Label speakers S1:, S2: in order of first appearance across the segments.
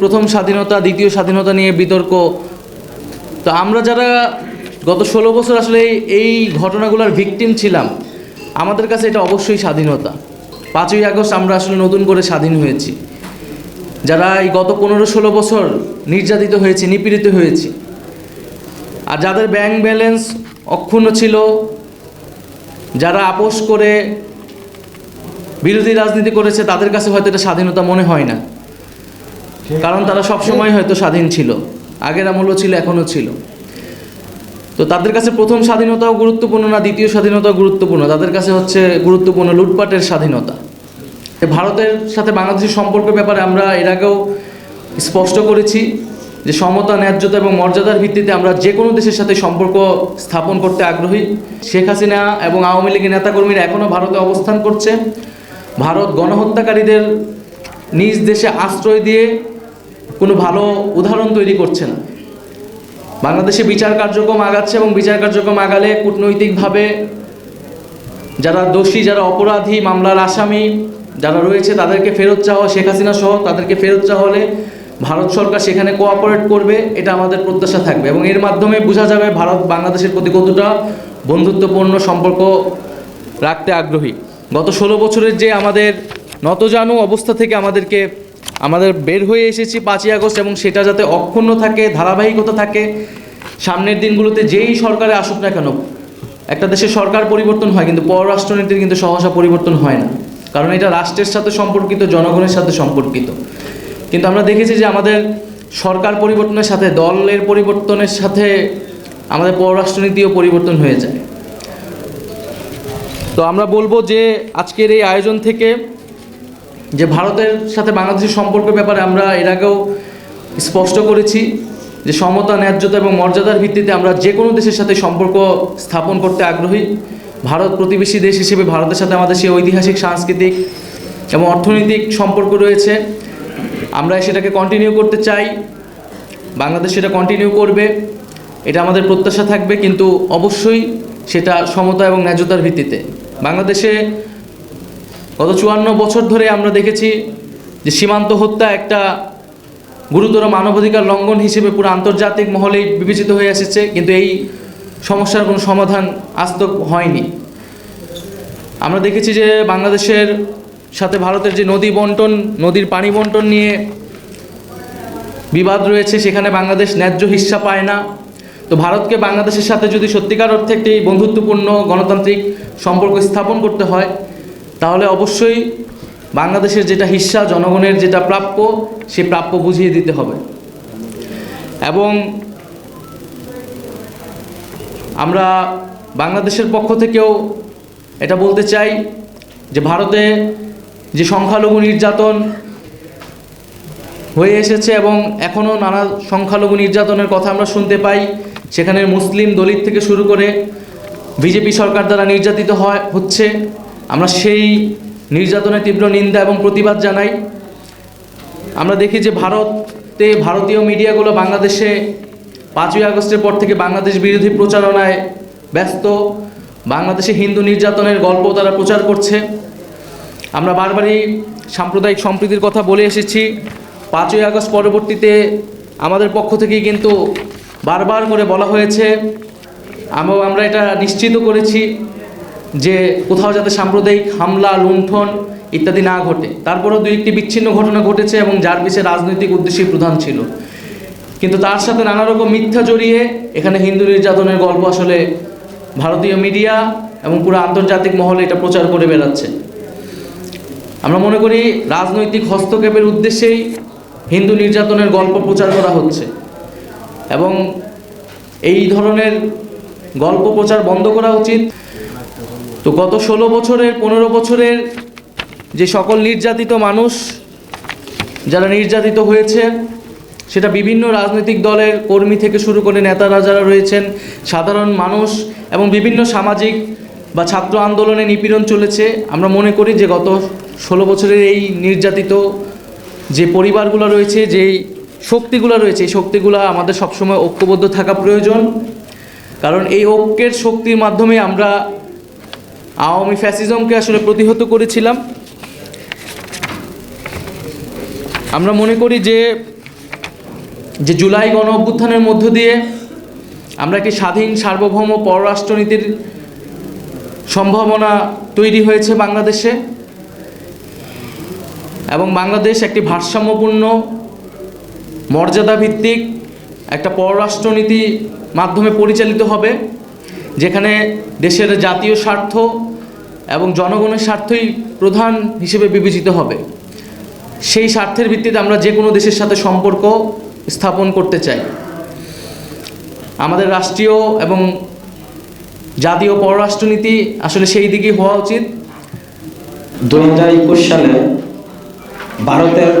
S1: প্রথম স্বাধীনতা, দ্বিতীয় স্বাধীনতা নিয়ে বিতর্ক। তো আমরা যারা গত ষোলো বছর আসলে এই- ঘটনাগুলোর ভিকটিম ছিলাম, আমাদের কাছে এটা অবশ্যই স্বাধীনতা। পাঁচই আগস্ট আমরা আসলে নতুন করে স্বাধীন হয়েছি। যারা এই গত পনেরো ষোলো বছর নির্যাতিত হয়েছে, নিপীড়িত হয়েছে, আর যাদের ব্যাংক ব্যালেন্স অক্ষুণ্ণ ছিল, যারা আপোষ করে বিরোধী রাজনীতি করেছে, তাদের কাছে হয়তো এটা স্বাধীনতা মনে হয় না। কারণ তারা সব সময় হয়তো স্বাধীন ছিল। আগের আমলও ছিল, এখনও ছিল। তো তাদের কাছে প্রথম স্বাধীনতাও গুরুত্বপূর্ণ না, দ্বিতীয় স্বাধীনতাও গুরুত্বপূর্ণ? তাদের কাছে হচ্ছে গুরুত্বপূর্ণ লুটপাটের স্বাধীনতা। ভারতের সাথে বাংলাদেশের সম্পর্কের ব্যাপারে আমরা এর আগেও স্পষ্ট করেছি যে সমতা, ন্যায্যতা এবং মর্যাদার ভিত্তিতে আমরা যে কোনো দেশের সাথে সম্পর্ক স্থাপন করতে আগ্রহী। শেখ হাসিনা এবং আওয়ামী লীগের নেতাকর্মীরা এখনও ভারতে অবস্থান করছে। ভারত গণহত্যাকারীদের নিজ দেশে আশ্রয় দিয়ে কোনো ভালো উদাহরণ তৈরি করছে না। বাংলাদেশে বিচার কার্যক্রম আগাচ্ছে এবং বিচার কার্যক্রম আগালে কূটনৈতিকভাবে যারা দোষী, যারা অপরাধী, মামলার আসামি যারা রয়েছে, তাদেরকে ফেরত চাওয়া, শেখ হাসিনা সহ তাদেরকে ফেরত চাওয়া হলে ভারত সরকার সেখানে কোঅপারেট করবে, এটা আমাদের প্রত্যাশা থাকবে এবং এর মাধ্যমে বোঝা যাবে ভারত বাংলাদেশের প্রতি কতটা বন্ধুত্বপূর্ণ সম্পর্ক রাখতে আগ্রহী। গত ষোলো বছরের যে আমাদের নতজানু অবস্থা থেকে আমাদেরকে আমাদের বের হয়ে এসেছি পাঁচই আগস্ট এবং সেটা যাতে অক্ষুণ্ণ থাকে, ধারাবাহিকতা থাকে, সামনের দিনগুলোতে যেই সরকারে আসুক না কেন, একটা দেশের সরকার পরিবর্তন হয় কিন্তু পররাষ্ট্রনীতির কিন্তু সহসা পরিবর্তন হয় না। কারণ এটা রাষ্ট্রের সাথে সম্পর্কিত, জনগণের সাথে সম্পর্কিত। কিন্তু আমরা দেখেছি যে আমাদের সরকার পরিবর্তনের সাথে, দলের পরিবর্তনের সাথে আমাদের পররাষ্ট্রনীতিও পরিবর্তন হয়ে যায়। তো আমরা বলব যে আজকের এই আয়োজন থেকে যে ভারতের সাথে বাংলাদেশের সম্পর্কের ব্যাপারে আমরা এর আগেও স্পষ্ট করেছি যে সমতা, ন্যায্যতা এবং মর্যাদার ভিত্তিতে আমরা যে কোনো দেশের সাথে সম্পর্ক স্থাপন করতে আগ্রহী। ভারত প্রতিবেশী দেশ হিসেবে ভারতের সাথে আমাদের সেই ঐতিহাসিক, সাংস্কৃতিক এবং অর্থনৈতিক সম্পর্ক রয়েছে। আমরা সেটাকে কন্টিনিউ করতে চাই। বাংলাদেশ সেটা কন্টিনিউ করবে। এটা আমাদের প্রত্যাশা থাকবে, কিন্তু অবশ্যই সেটা সমতা এবং ন্যায্যতার ভিত্তিতে। বাংলাদেশে গত চুয়ান্ন বছর ধরে আমরা দেখেছি যে সীমান্ত হত্যা একটা গুরুতর মানবাধিকার লঙ্ঘন হিসেবে পুরো আন্তর্জাতিক মহলেই বিবেচিত হয়ে এসেছে, কিন্তু এই সমস্যার কোনো সমাধান আজ তো হয়নি। আমরা দেখেছি যে বাংলাদেশের সাথে ভারতের যে নদী বন্টন, নদীর পানি বন্টন নিয়ে বিবাদ রয়েছে, সেখানে বাংলাদেশ ন্যায্য হিস্সা পায় না। তো ভারতকে বাংলাদেশের সাথে যদি সত্যিকার অর্থে একটি বন্ধুত্বপূর্ণ গণতান্ত্রিক সম্পর্ক স্থাপন করতে হয় তাহলে অবশ্যই বাংলাদেশের যেটা হিস্সা, জনগণের যেটা প্রাপ্য, সে প্রাপ্য বুঝিয়ে দিতে হবে। এবং আমরা বাংলাদেশের পক্ষ থেকেও এটা বলতে চাই যে ভারতে যে সংখ্যালঘু নির্যাতন হয়ে এসেছে এবং এখনও নানা সংখ্যালঘু নির্যাতনের কথা আমরা শুনতে পাই, সেখানে মুসলিম দলিত থেকে শুরু করে বিজেপি সরকার দ্বারা নির্যাতিত হয়, হচ্ছে। আমরা সেই নির্যাতনের তীব্র নিন্দা এবং প্রতিবাদ জানাই। আমরা দেখি যে ভারতে ভারতীয় মিডিয়াগুলো বাংলাদেশে পাঁচই আগস্টের পর থেকে বাংলাদেশ বিরোধী প্রচারণায় ব্যস্ত। বাংলাদেশে হিন্দু নির্যাতনের গল্প তারা প্রচার করছে। আমরা বারবারই সাম্প্রদায়িক সম্প্রীতির কথা বলে এসেছি। পাঁচই আগস্ট পরবর্তীতে আমাদের পক্ষ থেকেই কিন্তু বারবার করে বলা হয়েছে। আমরা এটা নিশ্চিত করেছি। যে কোথাও যাতে সাম্প্রদায়িক হামলা, লুণ্ঠন ইত্যাদি না ঘটে। তারপরেও দুই একটি বিচ্ছিন্ন ঘটনা ঘটেছে এবং যার পিছিয়ে রাজনৈতিক উদ্দেশ্যই প্রধান ছিল। কিন্তু তার সাথে নানা রকম মিথ্যা জড়িয়ে এখানে হিন্দু নির্যাতনের গল্প আসলে ভারতীয় মিডিয়া এবং পুরো আন্তর্জাতিক মহলে এটা প্রচার করে বেড়াচ্ছে। আমরা মনে করি রাজনৈতিক হস্তক্ষেপের উদ্দেশ্যেই হিন্দু নির্যাতনের গল্প প্রচার করা হচ্ছে। এবং এই ধরনের গল্প প্রচার বন্ধ করা উচিত। তো গত ষোলো বছরের, পনেরো বছরের যে সকল নির্যাতিত মানুষ যারা নির্যাতিত হয়েছে, সেটা বিভিন্ন রাজনৈতিক দলের কর্মী থেকে শুরু করে নেতারা যারা রয়েছেন, সাধারণ মানুষ এবং বিভিন্ন সামাজিক বা ছাত্র আন্দোলনে নিপীড়ন চলেছে। আমরা মনে করি যে গত ষোলো বছরের এই নির্যাতিত যে পরিবারগুলো রয়েছে যেই শক্তিগুলো রয়েছে, এই শক্তিগুলো আমাদের সবসময় ঐক্যবদ্ধ থাকা প্রয়োজন। কারণ এই ঐক্যের শক্তির মাধ্যমে আমরা আওয়ামী ফ্যাসিজমকে আসলে প্রতিহত করেছিলাম। আমরা মনে করি যে যে জুলাই গণ অভ্যুত্থানের মধ্য দিয়ে আমরা একটি স্বাধীন সার্বভৌম পররাষ্ট্রনীতির সম্ভাবনা তৈরি হয়েছে বাংলাদেশে। এবং বাংলাদেশ একটি ভারসাম্যপূর্ণ, মর্যাদাভিত্তিক একটা পররাষ্ট্রনীতি মাধ্যমে পরিচালিত হবে, যেখানে দেশের জাতীয় স্বার্থ এবং জনগণের স্বার্থই প্রধান হিসেবে বিবেচিত হবে। সেই স্বার্থের ভিত্তিতে আমরা যে কোনো দেশের সাথে সম্পর্ক স্থাপন করতে চাই। আমাদের রাষ্ট্রীয় এবং জাতীয় পররাষ্ট্রনীতি আসলে সেই দিকেই হওয়া উচিত।
S2: দু হাজার একুশ সালে ভারতের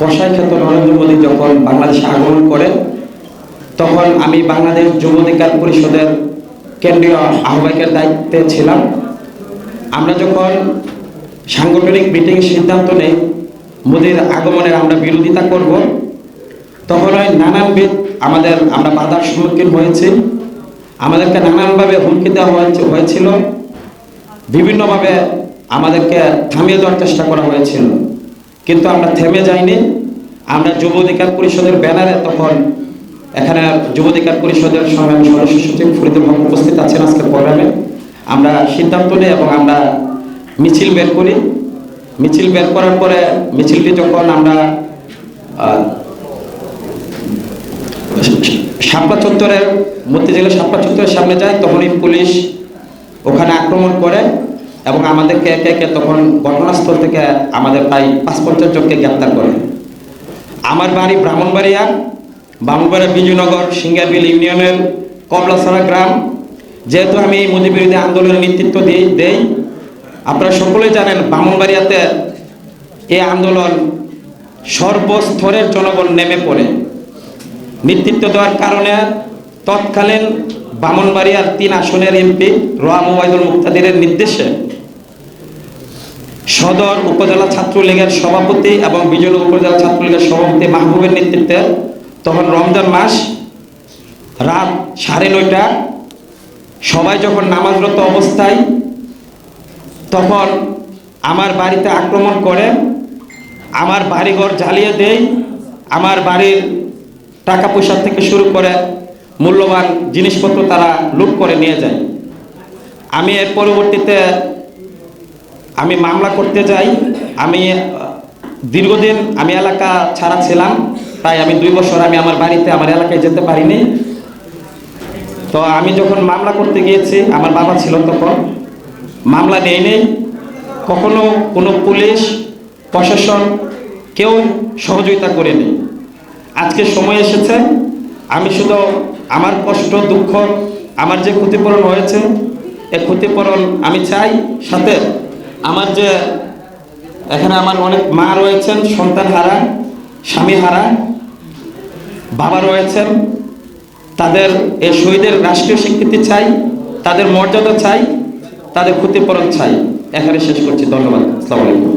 S2: কষাই খ্যাত নরেন্দ্র মোদী যখন বাংলাদেশে আগমন করেন, তখন আমি বাংলাদেশ যুব অধিকার পরিষদের কেন্দ্রীয় আহ্বায়কের দায়িত্বে ছিলাম। আমরা যখন সাংগঠনিক মিটিং সিদ্ধান্ত নেই, মোদীর আগমনের আমরা বিরোধিতা করব, তখন ওই নানানবিধ আমাদের, আমরা বাধার সম্মুখীন হয়েছি। আমাদেরকে নানানভাবে হুমকি দেওয়া হয়েছে- হয়েছিল। বিভিন্নভাবে আমাদেরকে থামিয়ে দেওয়ার চেষ্টা করা হয়েছিল। কিন্তু আমরা থেমে যাইনি। আমরা যুব অধিকার পরিষদের ব্যানারে তখন এখানে যুব অধিকার পরিষদের সংগ্রামী সদস্য সচিব ফরিদুল আমরা সিদ্ধান্ত নিই এবং আমরা মিছিল বের করি। মিছিল বের করার পরে মিছিলটি যখন আমরা শাপলা চত্বরের মতিঝিলের শাপলা চত্বরের সামনে যায় তখনই পুলিশ ওখানে আক্রমণ করে এবং আমাদেরকে একে একে তখন ঘটনাস্থল থেকে আমাদের প্রায় পাঁচ পঞ্চাশ জনকে গ্রেপ্তার করে। আমার বাড়ি ব্রাহ্মণবাড়িয়া ব্রাহ্মণবাড়িয়া বিজয়নগর সিঙ্গারবিল ইউনিয়নের কবলাছড়া গ্রাম। যেহেতু আমি এই মোদী বিরোধী আন্দোলনের নেতৃত্ব দিই, দেই, আপনারা সকলেই জানেন ব্রাহ্মণবাড়িয়াতে এই আন্দোলন সর্বস্তরের জনগণ নেমে পড়ে। নেতৃত্ব দেওয়ার কারণে তৎকালীন বামনবাড়িয়ার তিন আসনের এমপি রোয়া মুবাইদুল মুক্তাদিরের নির্দেশে সদর উপজেলা ছাত্রলীগের সভাপতি এবং বিজয় উপজেলা ছাত্রলীগের সভাপতি মাহবুবের নেতৃত্বে তখন রমজান মাস রাত সাড়ে নয়টা সবাই যখন নামাজরত অবস্থায়, তখন আমার বাড়িতে আক্রমণ করে, আমার বাড়িঘর জ্বালিয়ে দেয়, আমার বাড়ির টাকা পয়সা থেকে শুরু করে মূল্যবান জিনিসপত্র তারা লুট করে নিয়ে যায়। আমি এর পরবর্তীতে আমি মামলা করতে যাই। আমি দীর্ঘদিন আমি এলাকা ছাড়া ছিলাম, তাই আমি দুই বছর আমি আমার বাড়িতে, আমার এলাকায় যেতে পারিনি। তো আমি যখন মামলা করতে গিয়েছি, আমার বাবা ছিল তখন, মামলা নেই নেই। কখনো কোনো পুলিশ, প্রশাসন কেউ সহযোগিতা করেনি। আজকে সময় এসেছে, আমি শুধু আমার কষ্ট, দুঃখ, আমার যে ক্ষতিপূরণ হয়েছে, এ ক্ষতিপূরণ আমি চাই। সাথে আমার যে এখানে আমার অনেক মা রয়েছেন, সন্তান হারা, স্বামী হারা, বাবা রয়েছেন তাদের এই শহীদের রাষ্ট্রীয় স্বীকৃতি চাই, তাদের মর্যাদা চাই, তাদের ক্ষতিপূরণ চাই। এখানে শেষ করছি। ধন্যবাদ। আসসালামু আলাইকুম।